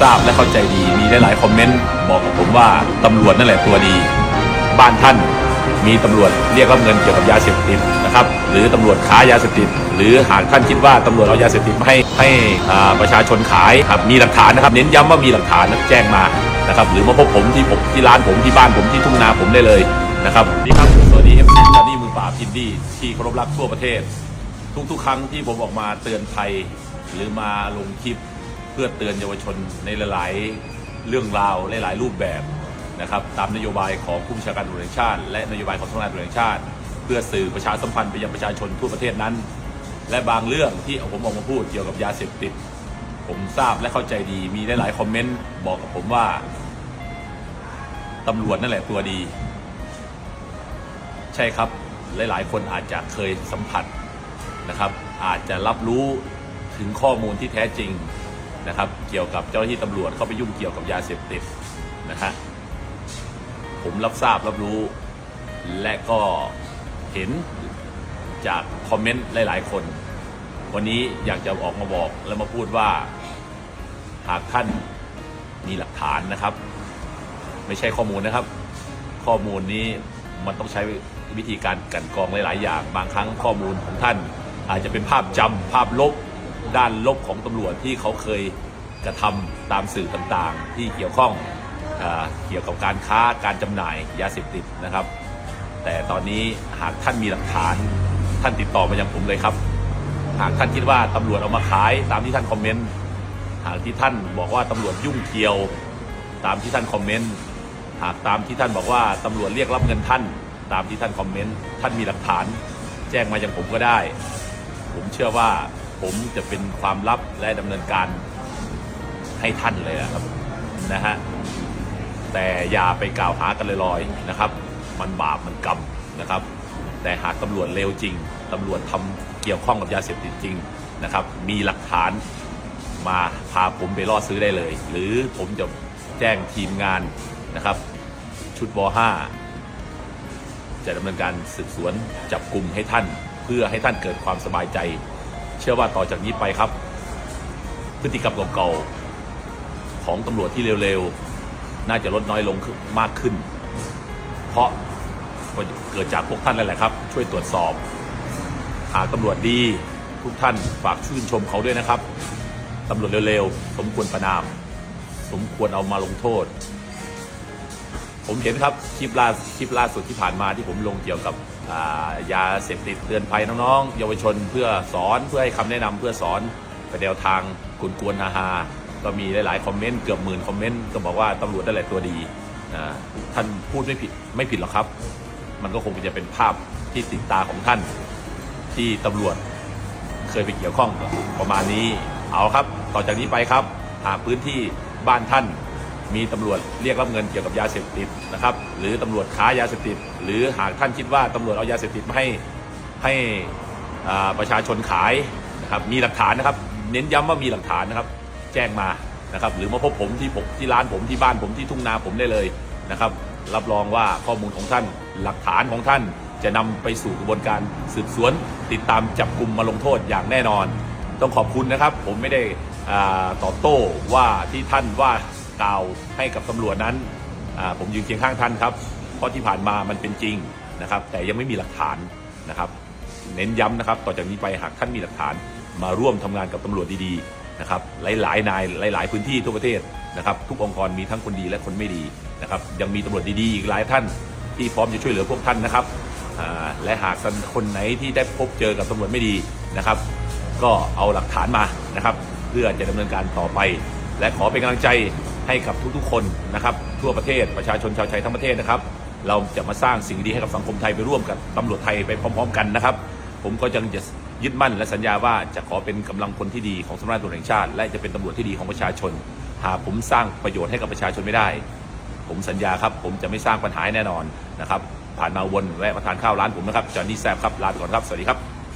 ทราบและเข้าใจดี มีหลายๆคอมเมนต์บอกกับผมว่าตำรวจนั่นแหละตัวดี บ้านท่านมีตำรวจเรียกรับเงินเกี่ยวกับยาเสพติดนะครับหรือตำรวจค้ายาเสพติด หรือหากท่านคิดว่าตำรวจเอายาเสพติดมาให้ให้ประชาชนขายครับมีหลักฐานนะครับ เน้นย้ำว่ามีหลักฐานแจ้งมานะครับหรือมาพบผมที่ผมที่ร้านผมที่บ้านผมที่ทุ่งนาผมได้เลยนะครับนี่ครับสวัสดีเอฟซีจอนี่มือปราบพินดี้ที่เคารพรักทั่วประเทศ ทุกๆ ครั้งที่ผมออกมาเตือนภัยหรือมาลงคลิป พื่อเตือนเยาวชนในหลาย ๆ เรื่องราวหลาย ๆ รูปแบบนะครับตามนโยบายของผู้บัญชาการตำรวจแห่งชาติ และนโยบายของสำนักงานตำรวจแห่งชาติ เพื่อสื่อประชาสัมพันธ์ไปยังประชาชนทั่วประเทศนั้น และบางเรื่องที่ผมออกมาพูดเกี่ยวกับยาเสพติด ผมทราบและเข้าใจดีมีหลาย ๆ คอมเมนต์บอกกับผมว่าตำรวจนั่นแหละตัวดี ใช่ครับหลาย ๆ คนอาจจะเคยสัมผัสนะครับ อาจจะรับรู้ถึงข้อมูลที่แท้จริง นะครับ เกี่ยวกับเจ้าหน้าที่ตำรวจเข้าไปยุ่งเกี่ยวกับยาเสพติดนะฮะผมรับทราบรับรู้ และก็เห็นจากคอมเมนต์หลาย ๆ คน วันนี้อยากจะออกมาบอกและมาพูดว่า หากท่านมีหลักฐานนะครับ ไม่ใช่ข้อมูลนะครับ ข้อมูลนี้มันต้องใช้วิธีการกันกรองหลาย ๆ อย่าง บางครั้งข้อมูลของท่านอาจจะเป็นภาพจำภาพลบ ด้านลบของตำรวจที่เขาเคยกระทำตามสื่อต่างๆ ที่เกี่ยวข้องอเกี่ยวกับการค้าการจำหน่ายยาเสพติดนะครับ แต่ตอนนี้หากท่านมีหลักฐานท่านติดต่อมายังผมเลยครับ หากท่านคิดว่าตำรวจเอามาขายตามที่ท่านคอมเมนต์หากที่ท่านบอกว่าตำรวจยุ่งเกี่ยวตามที่ท่านคอมเมนต์หากตามที่ท่านบอกว่าตำรวจเรียกรับเงินท่าน ตามที่ท่านคอมเมนต์ท่านมีหลักฐาน แจ้งมายังผมก็ได้ ผมเชื่อว่า ผมจะเป็นความลับและดำเนินการให้ท่านเลยนะครับนะฮะแต่อย่าไปกล่าวหากันลอยๆนะครับ มันบาปมันกรรมนะครับ แต่หากตำรวจเลวจริงตำรวจทำเกี่ยวข้องกับยาเสพติดจริงนะครับ มีหลักฐานมาพาผมไปล่อซื้อได้เลย หรือผมจะแจ้งทีมงานนะครับ ชุดบ5จะดำเนินการสืบสวนจับกลุ่มให้ท่าน เพื่อให้ท่านเกิดความสบายใจ เชื่อว่าต่อจากนี้ไปครับ พฤติกรรมเก่าๆของตำรวจที่เร็วๆ น่าจะลดน้อยลงมากขึ้น เพราะเกิดจากพวกท่านนั่นแหละครับ ช่วยตรวจสอบ หาตำรวจดีทุกท่านฝากชื่นชมเขาด้วยนะครับตำรวจเร็วๆ สมควรประนาม สมควรเอามาลงโทษ ผมเห็นครับคลิปล่าคลิปล่าสุดที่ผ่านมาที่ผมลงเกี่ยวกับ ยาเสพติดเตือนภัยน้องๆ เยาวชนเพื่อสอนเพื่อให้คำแนะนำเพื่อสอนไปแนวทางกุนกวนๆฮาฮาก็มีหลายๆคอมเมนต์เกือบหมื่นคอมเมนต์ก็บอกว่าตำรวจนั่นแหละตัวดีท่านพูดไม่ผิดไม่ผิดหรอกครับ มันก็คงจะเป็นภาพที่ติดตาของท่าน ที่ตำรวจเคยไปเกี่ยวข้องประมาณนี้เอาครับ ต่อจากนี้ไปครับ หาพื้นที่บ้านท่าน มีตำรวจเรียกรับเงินเกี่ยวกับยาเสพติดนะครับ หรือตำรวจค้ายาเสพติด หรือหากท่านคิดว่าตำรวจเอายาเสพติดมาให้ให้ประชาชนขายนะครับมีหลักฐานนะครับ เน้นย้ำว่ามีหลักฐานนะครับ แจ้งมานะครับ หรือมาพบผมที่ผมที่ร้านผมที่บ้านผมที่ทุ่งนาผมได้เลยนะครับ รับรองว่าข้อมูลของท่านหลักฐานของท่านจะนำไปสู่กระบวนการสืบสวน ติดตามจับกลุ่มมาลงโทษอย่างแน่นอน ต้องขอบคุณนะครับ ผมไม่ได้อ่าตอบโต้ว่าที่ท่านว่า กล่าวให้กับตำรวจนั้นผมยืนเคียงข้างท่านครับเพราะที่ผ่านมามันเป็นจริงนะครับ แต่ยังไม่มีหลักฐานนะครับ เน้นย้ำนะครับ ต่อจากนี้ไปหากท่านมีหลักฐานมาร่วมทำงานกับตำรวจดีๆนะครับ หลายๆนายหลาย ๆ พื้นที่ทั่วประเทศนะครับ ทุกองค์กรมีทั้งคนดีและคนไม่ดีนะครับ ยังมีตำรวจดีๆอีกหลายท่านที่พร้อมจะช่วยเหลือพวกท่านนะครับและหากคนไหนที่ได้พบเจอกับตำรวจไม่ดีนะครับ ก็เอาหลักฐานมานะครับ เพื่อจะดำเนินการต่อไป และขอเป็นกำลังใจ ให้กับทุกๆคนนะครับทั่วประเทศประชาชนชาวไทยทั้งประเทศนะครับ เราจะมาสร้างสิ่งดีให้กับสังคมไทยไปร่วมกับตำรวจไทยไปพร้อม ๆ กันนะครับ ผมก็ยังจะยึดมั่นและสัญญาว่าจะขอเป็นกำลังพลที่ดีของสำนักงาตำรวจแห่งชาติ และจะเป็นตำรวจที่ดีของประชาชน หากผมสร้างประโยชน์ให้กับประชาชนไม่ได้ ผมสัญญาครับ ผมจะไม่สร้างปัญหาแน่นอนนะครับผ่านมาวนแวะมาทานข้าวร้านผมนะครับจอห์นนี่แซบครับลาไปก่อนครับสวัสดีครับ